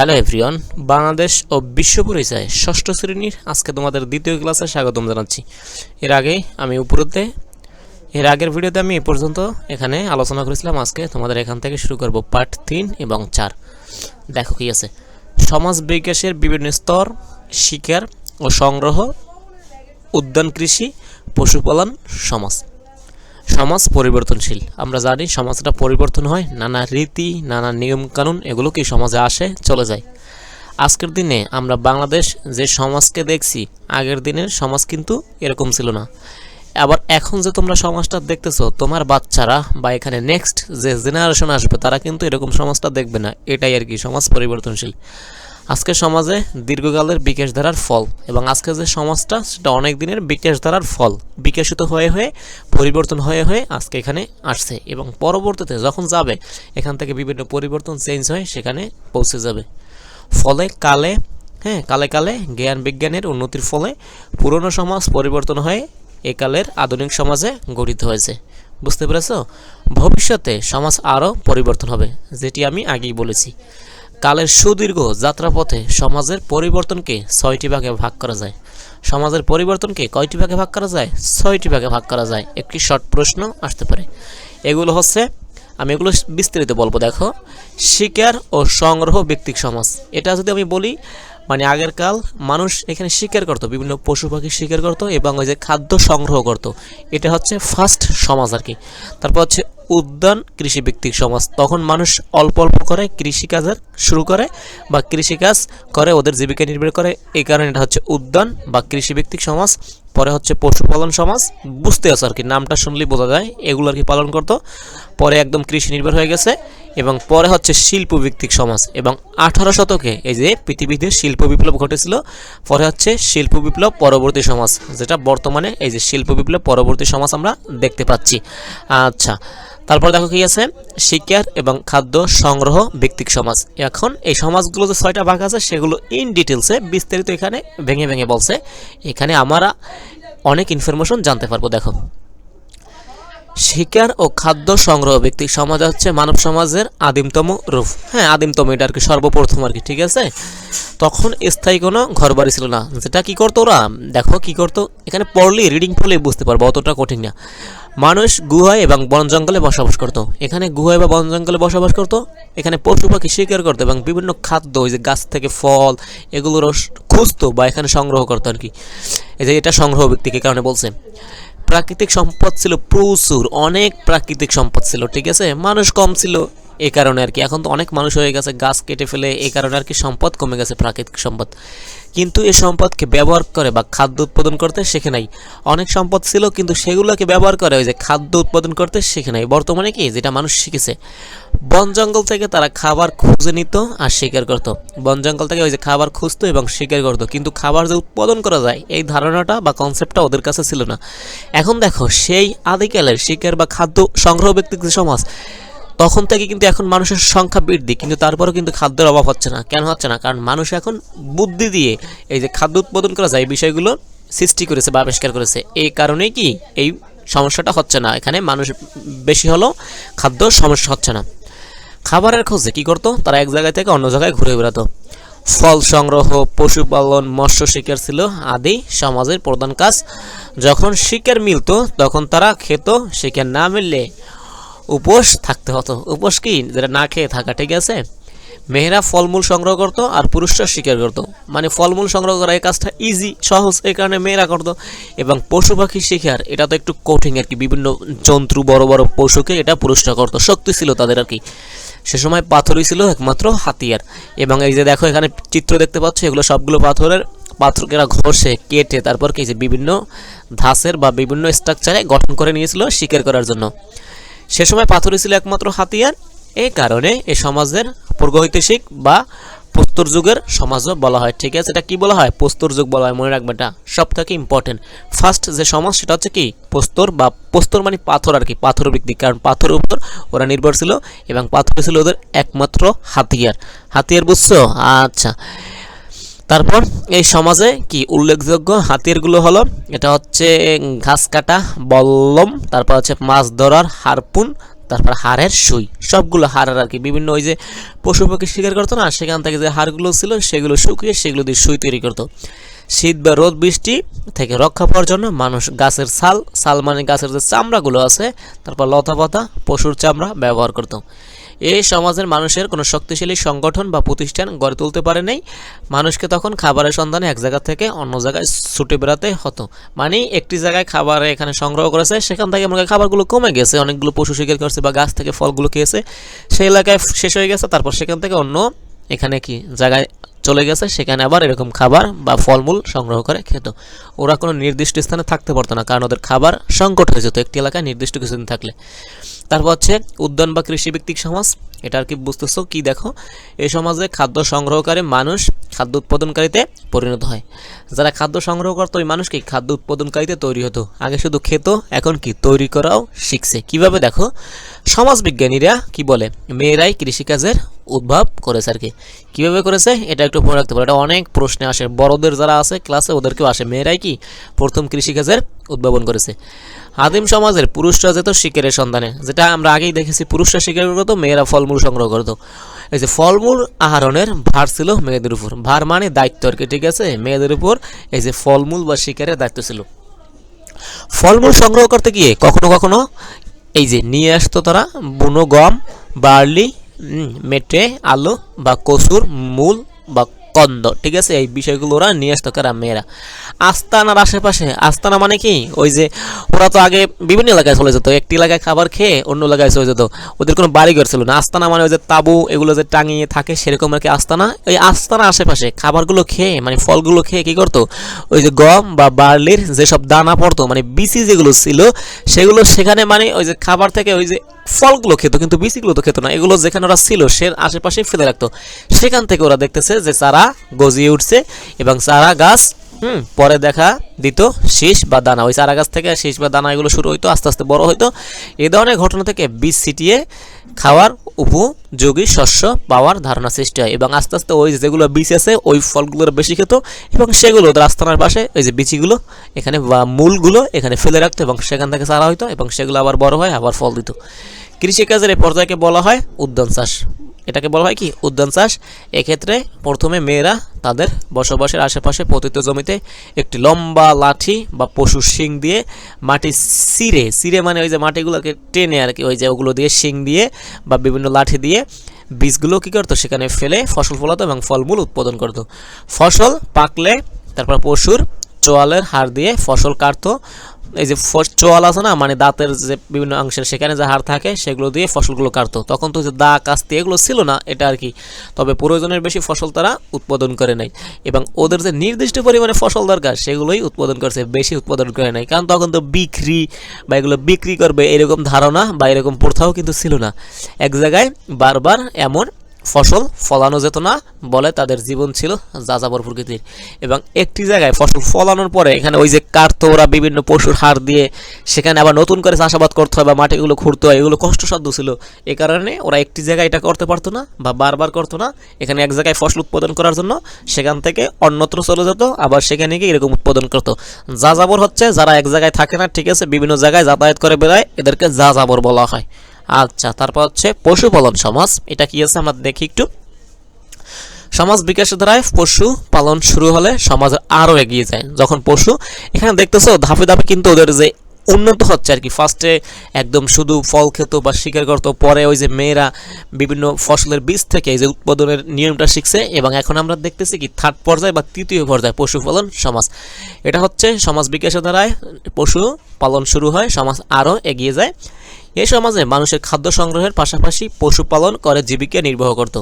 Hello everyone Bangladesh ও বিশ্ব পরিচয় ষষ্ঠ শ্রেণির আজকে তোমাদের দ্বিতীয় ক্লাসে স্বাগতম জানাচ্ছি। এর আগে আমি উপরতে, এর আগের ভিডিওতে আমি এ পর্যন্ত এখানে আলোচনা করেছিলাম। আজকে তোমাদের এখান থেকে শুরু করব পার্ট তিন এবং চার। দেখো কি আছে। সমাজ বিকাশের বিভিন্ন স্তর, শিকার ও সংগ্রহ, উদ্যান কৃষি, পশুপালন, সমাজ। সমাজ পরিবর্তনশীল। আমরা জানি সমাজটা পরিবর্তন হয়, নানা রীতি, নানা নিয়মকানুন এগুলো কি সমাজে আসে, চলে যায়। আজকের দিনে আমরা বাংলাদেশ যে সমাজকে দেখছি, আগের দিনের সমাজ কিন্তু এরকম ছিল না। আবার এখন যে তোমরা সমাজটা দেখতেছো, তোমার বাচ্চারা বা এখানে নেক্সট যে জেনারেশন আসবে, তারা কিন্তু এরকম সমাজটা দেখবে না। এটাই আর কি সমাজ পরিবর্তনশীল। আজকের সমাজে দীর্ঘকালের বিকাশ ধারার ফল এবং আজকে যে সমাজটা, সেটা অনেক দিনের বিকাশ ধারার ফল। বিকাশিত হয়ে হয়ে, পরিবর্তন হয়ে হয়ে আজকে এখানে আসছে এবং পরবর্তীতে যখন যাবে, এখান থেকে বিভিন্ন পরিবর্তন চেঞ্জ হয়ে সেখানে পৌঁছে যাবে। ফলে কালে হ্যাঁ কালে কালে জ্ঞান বিজ্ঞানের উন্নতির ফলে পুরনো সমাজ পরিবর্তন হয়ে একালের আধুনিক সমাজে গঠিত হয়েছে। বুঝতে পেরেছ? ভবিষ্যতে সমাজ আরও পরিবর্তন হবে, যেটি আমি আগেই বলেছি। কালের সুদীর্ঘ যাত্রাপথে সমাজের পরিবর্তনকে ছয়টি ভাগে ভাগ করা যায়। সমাজের পরিবর্তনকে কয়টি ভাগে ভাগ করা যায়? ছয়টি ভাগে ভাগ করা যায়। একটি শর্ট প্রশ্ন আসতে পারে। এগুলো হচ্ছে, আমি এগুলো বিস্তারিত বলব। দেখো, শিকার ও সংগ্রহ ব্যক্তিক সমাজ। এটা যদি আমি বলি মানে আগের কাল মানুষ এখানে শিকার করতো, বিভিন্ন পশু পাখি শিকার করতো এবং ওই যে খাদ্য সংগ্রহ করতো। এটা হচ্ছে ফার্স্ট সমাজ আর কি। তারপর হচ্ছে উদ্যান কৃষি ভিত্তিক সমাজ। তখন মানুষ অল্প অল্প করে কৃষিকাজের শুরু করে বা কৃষিকাজ করে, ওদের জীবিকা নির্ভর করে। এই কারণে এটা হচ্ছে উদ্যান বা কৃষি ভিত্তিক সমাজ। পরে হচ্ছে পশুপালন সমাজ। বুঝতে আছে আর কি, নামটা শুনলেই বোঝা যায়। এগুলো আর কি পালন করতো। পরে একদম কৃষি নির্ভর হয়ে গেছে। এবং পরে হচ্ছে শিল্প ভিত্তিক সমাজ এবং আঠারো শতকে এই যে পৃথিবীতে শিল্প বিপ্লব ঘটেছিল, পরে হচ্ছে শিল্প বিপ্লব পরবর্তী সমাজ, যেটা বর্তমানে এই যে শিল্প বিপ্লব পরবর্তী সমাজ আমরা দেখতে পাচ্ছি। আচ্ছা তারপর দেখো কি আছে? শিকার এবং খাদ্য সংগ্রহ ব্যক্তিক সমাজ। এখন এই সমাজগুলো যে ছয়টা ভাগ আছে, সেগুলো ইন ডিটেলসে বিস্তারিত এখানে ভেঙে ভেঙে বলছে। এখানে আমরা অনেক ইনফরমেশন জানতে পারব, দেখো। শিকার ও খাদ্য সংগ্রহ ব্যক্তি সমাজ হচ্ছে মানব সমাজের আদিমতম রূপ। হ্যাঁ আদিমতম, এটা আর কি সর্বপ্রথম আর কি, ঠিক আছে? তখন স্থায়ী কোনো ঘর বাড়ি ছিল না। যেটা কি করতো ওরা? দেখো কি করতো? এখানে পড়লেই রিডিং পড়লে বুঝতে পারব, অতটা কঠিন না। মানুষ গুহায় এবং বন জঙ্গলে বসবাস করত। এখানে গুহায় বা বন জঙ্গলে বসবাস করত। এখানে পশু পাখি শিকার করতো এবং বিভিন্ন খাদ্য, ওই যে গাছ থেকে ফল এগুলোর খুঁজতো বা এখানে সংগ্রহ করতো আর কি। এই যে এটা সংগ্রহ ব্যক্তিকে কারণে বলছে। প্রাকৃতিক সম্পদ ছিল প্রচুর, অনেক প্রাকৃতিক সম্পদ ছিল, ঠিক আছে? মানুষ কম ছিল এ কারণে আর কি। এখন তো অনেক মানুষ হয়ে গেছে, গাছ কেটে ফেলে, এ কারণে আর কি সম্পদ কমে গেছে, প্রাকৃতিক সম্পদ। কিন্তু এ সম্পদকে ব্যবহার করে বা খাদ্য উৎপাদন করতে শেখে নাই। অনেক সম্পদ ছিল, কিন্তু সেগুলোকে ব্যবহার করে ওই যে খাদ্য উৎপাদন করতে শেখে নাই। বর্তমানে কি যেটা মানুষ শিখেছে, বন জঙ্গল থেকে তারা খাবার খুঁজে নিত আর শিকার করত। বন জঙ্গল থেকে ওই যে খাবার খুঁজতো এবং শিকার করতো। কিন্তু খাবার যে উৎপাদন করা যায়, এই ধারণাটা বা কনসেপ্টটা ওদের কাছে ছিল না। এখন দেখো, সেই আদিকালের শিকার বা খাদ্য সংগ্রহ ব্যক্তিগত সমাজ তখন থেকে কিন্তু এখন মানুষের সংখ্যা বৃদ্ধি, কিন্তু তারপরেও কিন্তু খাদ্যের অভাব হচ্ছে না। কেন হচ্ছে না? কারণ মানুষ এখন বুদ্ধি দিয়ে এই যে খাদ্য উৎপাদন করা যায়, এই বিষয়গুলো সৃষ্টি করেছে বা আবিষ্কার করেছে। এই কারণেই কি এই সমস্যাটা হচ্ছে না? এখানে মানুষ বেশি হলেও খাদ্য সমস্যা হচ্ছে না। খাবারের খোঁজে কি করতো? তারা এক জায়গা থেকে অন্য জায়গায় ঘুরে বেড়াতো। ফল সংগ্রহ, পশুপালন, মৎস্য শিকার ছিল আদি সমাজের প্রধান কাজ। যখন শিকার মিলতো, তখন তারা খেত, শিকার না মিললে উপোস থাকতে হতো। উপোস কি? যেটা না খেয়ে থাকা, ঠিক আছে? মেয়েরা ফলমূল সংগ্রহ করতো আর পুরুষরা শিকার করতো। মানে ফলমূল সংগ্রহ করা এই কাজটা ইজি সহজ, এই কারণে মেয়েরা করতো। এবং পশু পাখি শিকার, এটা তো একটু কঠিন আর কি। বিভিন্ন জন্তু, বড় বড় পশুকে এটা পুরুষরা করতো। শক্তি ছিল তাদের আর কি। সে সময় পাথরই ছিল একমাত্র হাতিয়ার। এবং এই যে দেখো, এখানে চিত্র দেখতে পাচ্ছ, এগুলো সবগুলো পাথরের, পাথরকে এরা ঘষে, কেটে, তারপর কি যে বিভিন্ন ধাসের বা বিভিন্ন স্ট্রাকচারে গঠন করে নিয়েছিল শিকার করার জন্য। সে সময় পাথরই ছিল একমাত্র হাতিয়ার। এই কারণে এই সমাজের পূর্বৈতিহাসিক বা প্রস্তর যুগের সমাজও বলা হয়। ঠিক আছে, এটা কি বলা হয়? প্রস্তর যুগ বলা হয়, মনে রাখবে এটা সব থেকে ইম্পর্টেন্ট ফার্স্ট যে সমাজ, সেটা হচ্ছে কি? প্রস্তর বা প্রস্তর মানে পাথর আর কি, পাথর ভিত্তিক কারণ পাথরের উপর ওরা নির্ভর ছিল এবং পাথর ছিল ওদের একমাত্র হাতিয়ার। হাতিয়ার বুঝছ? আচ্ছা। তারপর এই সমাজে কি উল্লেখযোগ্য হাতিয়ারগুলো হলো? এটা হচ্ছে ঘাস কাটা, বল্লম, তারপর হচ্ছে মাছ ধরার, হারপুন, তারপর হাড়ের সুই। সবগুলো হাড়ের আর কি। বিভিন্ন ওই যে পশু পাখি শিকার করতো না, সেখান থেকে যে হাড়গুলো ছিল, সেগুলো শুকিয়ে সেগুলো দিয়ে সুই তৈরি করতো। শীত বা রোদ বৃষ্টি থেকে রক্ষা পাওয়ার জন্য মানুষ গাছের ছাল ছাল মানে গাছের যে চামড়াগুলো আছে, তারপর লতা পাতা পশুর চামড়া ব্যবহার করত। এই সমাজের মানুষের কোনো শক্তিশালী সংগঠন বা প্রতিষ্ঠান গড়ে তুলতে পারে নাই। মানুষকে তখন খাবারের সন্ধানে এক জায়গা থেকে অন্য জায়গায় ছুটে বেড়াতে হতো। মানে একটি জায়গায় খাবার এখানে সংগ্রহ করেছে, সেখান থেকে মনে খাবারগুলো কমে গেছে, অনেকগুলো পশু শিকার করছে বা গাছ থেকে ফলগুলো খেয়েছে। সেই এলাকায় শেষ হয়ে গেছে, তারপর সেখান থেকে অন্য এখানে কি জায়গায় চলে গেছে, সেখানে আবার এরকম খাবার বা ফলমূল সংগ্রহ করে খেত। ওরা কোনো নির্দিষ্ট স্থানে থাকতে পারতো না, কারণ ওদের খাবার সংকট হয়ে যেত। একটি এলাকায় নির্দিষ্ট কিছুদিন থাকলে। তারপর হচ্ছে উদ্যান বা কৃষিভিত্তিক সমাজ এটা আর কি বুঝতেছো কি দেখো? এই সমাজে খাদ্য সংগ্রহকারী মানুষ খাদ্য উৎপাদনকারীতে পরিণত হয়। যারা খাদ্য সংগ্রহ করতো, ওই মানুষকে খাদ্য উৎপাদনকারীতে তৈরি হতো। আগে শুধু খেত, এখন কি? তৈরি করাও শিখছে। কীভাবে দেখো? সমাজবিজ্ঞানীরা কি বলে? মেয়েরাই কৃষিকাজের উদ্ভব করেছে আর কি। কীভাবে করেছে? এটা একটু মনে রাখতে পারো। এটা অনেক প্রশ্নে আসে। বড়দের যারা আছে ক্লাসে ওদেরকেও আসে। মেয়েরাই কি? প্রথম কৃষিকাজের উদ্ভাবন করেছে। আদিম সমাজের পুরুষরা যেত শিকারের সন্ধানে। যেটা আমরা আগেই দেখেছি, পুরুষরা শিকার করতো, মেয়েরা ফলমূল সংগ্রহ করতো। এই যে ফলমূল আহরণের ভার ছিল মেয়েদের উপর। ভার মানে দায়িত্ব আর কি, ঠিক আছে? মেয়েদের উপর এই যে ফলমূল বা শিকারের দায়িত্ব ছিল। ফলমূল সংগ্রহ করতে গিয়ে কখনো কখনো এই যে নিয়ে আসতো তারা বুনো গম, বার্লি মেটে, আলু বা কচুর মূল বা কন্দ, ঠিক আছে? এই বিষয়গুলো ওরা নিয়ে আসতো কারা? মেয়েরা। আস্তানার আশেপাশে। আস্তানা মানে কি? ওই যে ওরা তো আগে বিভিন্ন এলাকায় চলে যেত। একটি এলাকায় খাবার খেয়ে অন্য এলাকায় চলে যেত। ওদের কোনো বাড়িঘর ছিল না। আস্তানা মানে ওই যে তাবু, এগুলো যে টাঙিয়ে থাকে সেরকম আর কি আস্তানা। ওই আস্তানা আশেপাশে খাবারগুলো খেয়ে মানে ফলগুলো খেয়ে কি করতো? ওই যে গম বা বার্লির যেসব দানা পড়তো মানে বিসি যেগুলো ছিল, সেগুলো সেখানে মানে ওই যে খাবার থেকে ওই যে ফলগুলো খেত, কিন্তু বিচিগুলো তো খেত না। এগুলো যেখানে ওরা ছিল, সে আশেপাশে ফেলে রাখতো। সেখান থেকে ওরা দেখতেছে যে চারা গজিয়ে উঠছে এবং চারা গাছ, হুম, পরে দেখা দিত শীষ বা দানা। ওই চারা গাছ থেকে শীষ বা দানা এগুলো শুরু হইতো, আস্তে আস্তে বড় হইতো। এই ধরনের ঘটনা থেকে বীজ ছিটিয়ে খাওয়ার উপযোগী শস্য পাওয়ার ধারণা সৃষ্টি হয় এবং আস্তে আস্তে ওই যেগুলো বীজ আছে, ওই ফলগুলোর বেশি খেত এবং সেগুলো রাস্তানার পাশে ওই যে বিচিগুলো এখানে বা মূলগুলো এখানে ফেলে রাখতো এবং সেখান থেকে চারা হইতো এবং সেগুলো আবার বড় হয়, আবার ফল দিত। কৃষিকাজের এই পর্যায়কে বলা হয় উদ্যান চাষ। এটাকে বলা হয় কি? উদ্যান চাষ। এক্ষেত্রে প্রথমে মেয়েরা তাদের বসবাসের আশেপাশে পতিত জমিতে একটি লম্বা লাঠি বা পশুর শিং দিয়ে মাটি সিরে সিরে মানে ওই যে মাটিগুলোকে টেনে আর কি, ওই যে ওগুলো দিয়ে শিং দিয়ে বা বিভিন্ন লাঠি দিয়ে বীজগুলো কী করতো? সেখানে ফেলে ফসল ফলাতো এবং ফলমূল উৎপাদন করতো। ফসল পাকলে তারপর পশুর চোয়ালের হাড় দিয়ে ফসল কাটতো এই যে চোয়াল আছে না মানে দাঁতের যে বিভিন্ন অংশের, সেখানে যে হাড় থাকে, সেগুলো দিয়ে ফসলগুলো কাটতো। তখন তো যে দা কাস্তি এগুলো ছিল না, এটা আর কি। তবে প্রয়োজনের বেশি ফসল তারা উৎপাদন করে নাই। এবং ওদের যে নির্দিষ্ট পরিমাণে ফসল দরকার, সেগুলোই উৎপাদন করছে, বেশি উৎপাদন করে নাই। কারণ তখন তো বিক্রি বা এগুলো বিক্রি করবে এরকম ধারণা বা এরকম প্রথাও কিন্তু ছিল না। এক জায়গায় বারবার এমন ফসল ফলানো যেত না বলে তাদের জীবন ছিল যাযাবর প্রকৃতির। এবং একটি জায়গায় ফসল ফলানোর পরে এখানে ওই যে কাটতো ওরা বিভিন্ন পশুর হাড় দিয়ে সেখানে আবার নতুন করে চাষাবাদ করতে হয় বা মাটিগুলো খুঁড়তে হয়, এগুলো কষ্টসাধ্য ছিল। এ কারণে ওরা একটি জায়গায় এটা করতে পারতো না বা বারবার করতো না। এখানে এক জায়গায় ফসল উৎপাদন করার জন্য সেখান থেকে অন্যত্র চলে যেত, আবার সেখানে গিয়ে এরকম উৎপাদন করতো। যাযাবর হচ্ছে যারা এক জায়গায় থাকে না, ঠিক আছে, বিভিন্ন জায়গায় যাতায়াত করে বেড়ায়, এদেরকে যাযাবর বলা হয়। আচ্ছা তারপর হচ্ছে পশুপালন সমাজ। এটা কি আছে? আমরা দেখি একটু। সমাজ বিকাশের দ্বারায় পশু পালন শুরু হলে সমাজ আরও এগিয়ে যায়। যখন পশু, এখানে দেখতেছো, ধাপে ধাপে কিন্তু ওদের যে উন্নত হচ্ছে আর কি। ফার্স্টে একদম শুধু ফল খেত বা শিকার করতো, পরে ওই যে মেয়েরা বিভিন্ন ফসলের বীজ থেকে এই যে উৎপাদনের নিয়মটা শিখছে এবং এখন আমরা দেখতেছি কি থার্ড পর্যায়ে বা তৃতীয় পর্যায়ে পশুপালন সমাজ। এটা হচ্ছে সমাজ বিকাশের দ্বারায় পশু পালন শুরু হয়, সমাজ আরও এগিয়ে যায়। এই সমাজে মানুষের খাদ্য সংগ্রহের পাশাপাশি পশুপালন করে জীবিকা নির্বাহ করত।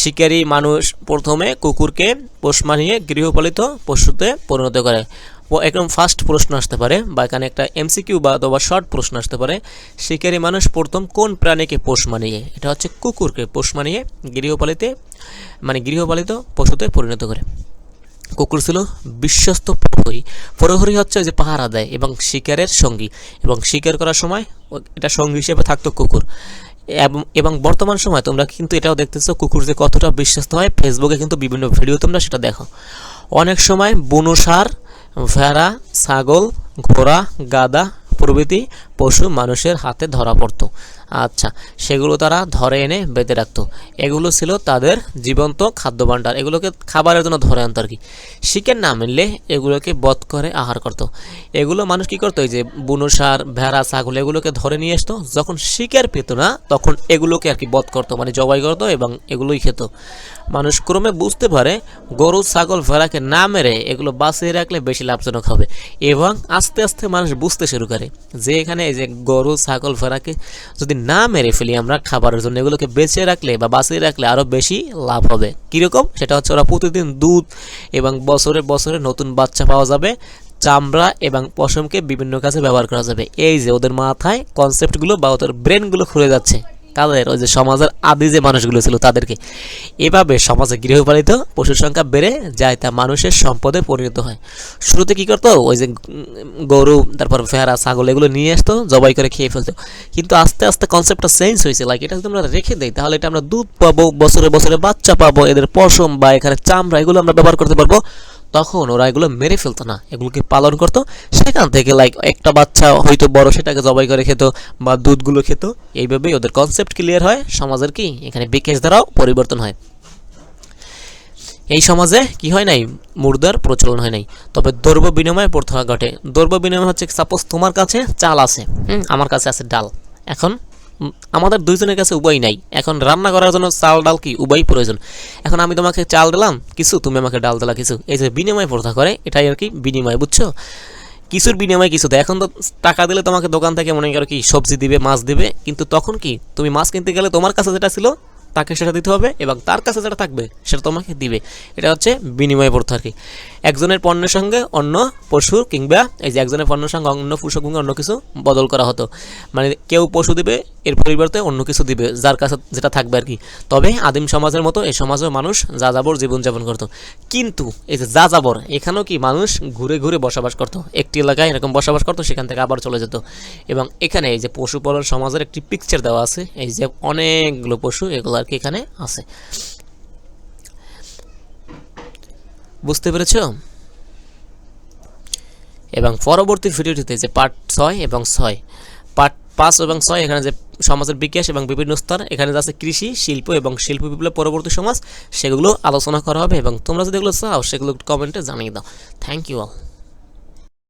শিকারী মানুষ প্রথমে কুকুরকে পোষ মানিয়ে গৃহপালিত পশুতে পরিণত করে। ও একদম ফার্স্ট প্রশ্ন আসতে পারে, বা এখানে একটা এমসিকিউ বা অথবা শর্ট প্রশ্ন আসতে পারে, শিকারী মানুষ প্রথম কোন প্রাণীকে পোষ মানিয়ে? এটা হচ্ছে কুকুরকে পোষ মানিয়ে গৃহপালিতে মানে গৃহপালিত পশুতে পরিণত করে। কুকুর ছিল বিশ্বস্ত প্রহরী প্রহরী হচ্ছে যে পাহারা দেয় এবং শিকারের সঙ্গী। এবং শিকার করার সময় এটা সঙ্গী হিসেবে থাকতো কুকুর। এবং বর্তমান সময় তোমরা কিন্তু এটাও দেখতেছো কুকুর যে কতটা বিশ্বস্ত হয়। ফেসবুকে কিন্তু বিভিন্ন ভিডিও তোমরা সেটা দেখো। অনেক সময় বুনো সার, ভেড়া, ছাগল, ঘোড়া গাদা প্রভৃতি পশু মানুষের হাতে ধরা পড়তো। আচ্ছা সেগুলো তারা ধরে এনে বেঁধে রাখতো। এগুলো ছিল তাদের জীবন্ত খাদ্য ভাণ্ডার এগুলোকে খাবারের জন্য ধরে আনতো আর কি। শিকার না মিললে এগুলোকে বধ করে আহার করত। এগুলো মানুষ কি করতো? এই যে বুনো সার, ভেড়া, ছাগল, এগুলোকে ধরে নিয়ে আসতো। যখন শিকার পেত না, তখন এগুলোকে আর কি বধ করতো। মানে জবাই করতো এবং এগুলোই খেত। মানুষ ক্রমে বুঝতে পারে, গরু, ছাগল, ভেড়াকে না মেরে এগুলো বাঁচিয়ে রাখলে বেশি লাভজনক হবে। এবং আস্তে আস্তে মানুষ বুঝতে শুরু করে যে এখানে এই যে গরু, ছাগল, ভেড়াকে যদি না মেরে ফেলি আমরা খাবারের জন্য, এগুলোকে বেঁচে রাখলে বা বাঁচিয়ে রাখলে আরও বেশি লাভ হবে। কীরকম? সেটা হচ্ছে ওরা প্রতিদিন দুধ এবং বছরে বছরে নতুন বাচ্চা পাওয়া যাবে, চামড়া এবং পশমকে বিভিন্ন কাজে ব্যবহার করা যাবে। এই যে ওদের মাথায় কনসেপ্টগুলো বা ওদের ব্রেনগুলো খুলে যাচ্ছে। কাদের ওই যে সমাজের আদি যে মানুষগুলো ছিল তাদেরকে। এভাবে সমাজে গৃহপালিত পশুর সংখ্যা বেড়ে যায় তা মানুষের সম্পদে পরিণত হয়। শুরুতে কি করতো? ওই যে গরু, তারপর ভেড়া, ছাগল এগুলো নিয়ে আসতো, জবাই করে খেয়ে ফেলতো। কিন্তু আস্তে আস্তে কনসেপ্টটা চেঞ্জ হয়েছে। লাইক এটা যদি আমরা রেখে দিই, তাহলে এটা আমরা দুধ পাবো, বছরে বছরে বাচ্চা পাবো, এদের পশম বা এখানে চামড়া এগুলো আমরা ব্যবহার করতে পারব। তখন ওরা এগুলো মেরে ফেলতো না। এগুলোকে পালন করতো। সেখান থেকে লাইক একটা বাচ্চা হয়তো বড় সেটাকে জবাই করে খেত বা দুধগুলো খেত। এইভাবেই ওদের কনসেপ্ট ক্লিয়ার হয়। সমাজের কি? এখানে বিকাশ দ্বারাও পরিবর্তন হয়। এই সমাজে কি হয় নাই? মুর্দার প্রচলন হয় নাই। তবে দ্রব্য বিনিময় প্রথা ঘটে। দ্রব্য বিনিময় হচ্ছে সাপোজ তোমার কাছে চাল আছে। হুম, আমার কাছে আছে ডাল। এখন আমাদের দুইজনের কাছে উপায় নাই। এখন রান্না করার জন্য চাল, ডাল কি? উভয় প্রয়োজন। এখন আমি তোমাকে চাল দিলাম, কিছু, তুমি আমাকে ডাল দিলা কিছু। এই যে বিনিময় প্রথা করে, এটাই আর কি বিনিময়, বুঝছ? কিছুর বিনিময়ে কিছু দেয়। এখন তো টাকা দিলে তোমাকে দোকান থেকে মনে করো কি, সবজি দিবে, মাছ দিবে, কিন্তু তখন কি, তুমি মাছ কিনতে গেলে তোমার কাছে যেটা ছিল তাকে সেটা দিতে হবে এবং তার কাছে যেটা থাকবে সেটা তোমাকে দিবে। এটা হচ্ছে বিনিময় প্রথা আর কি। একজনের পণ্যের সঙ্গে অন্য পশু কিংবা এই যে একজনের পণ্যের সঙ্গে অন্য পশু কিংবা অন্য কিছু বদল করা হতো। মানে কেউ পশু দিবে, এর পরিবর্তে অন্য কিছু দিবে, যার কাছে যেটা থাকবে আর কি। তবে আদিম সমাজের মতো এই সমাজেও মানুষ যা যাবর জীবনযাপন করতো। কিন্তু এই যে যা যাবর এখানেও কি মানুষ ঘুরে ঘুরে বসবাস করতো? একটি এলাকায় এরকম বসবাস করতো, সেখান থেকে আবার চলে যেত। এবং এখানে এই যে পশুপালন সমাজের একটি পিকচার দেওয়া আছে, এই যে অনেকগুলো পশু এগুলো আর কি এখানে আছে। বুঝতে পেরেছ? এবং পরবর্তী ভিডিওটিতে যে পার্ট ছয় এবং ছয় পার্ট পাঁচ এবং ছয় এখানে যে সমাজের বিকাশ এবং বিভিন্ন স্তর, এখানে আছে কৃষি, শিল্প এবং শিল্প বিপ্লব পরবর্তী সমাজ, সেগুলো আলোচনা করা হবে এবং তোমরা যদি এগুলো চাও, সেগুলো কমেন্টে জানিয়ে দাও। Thank you all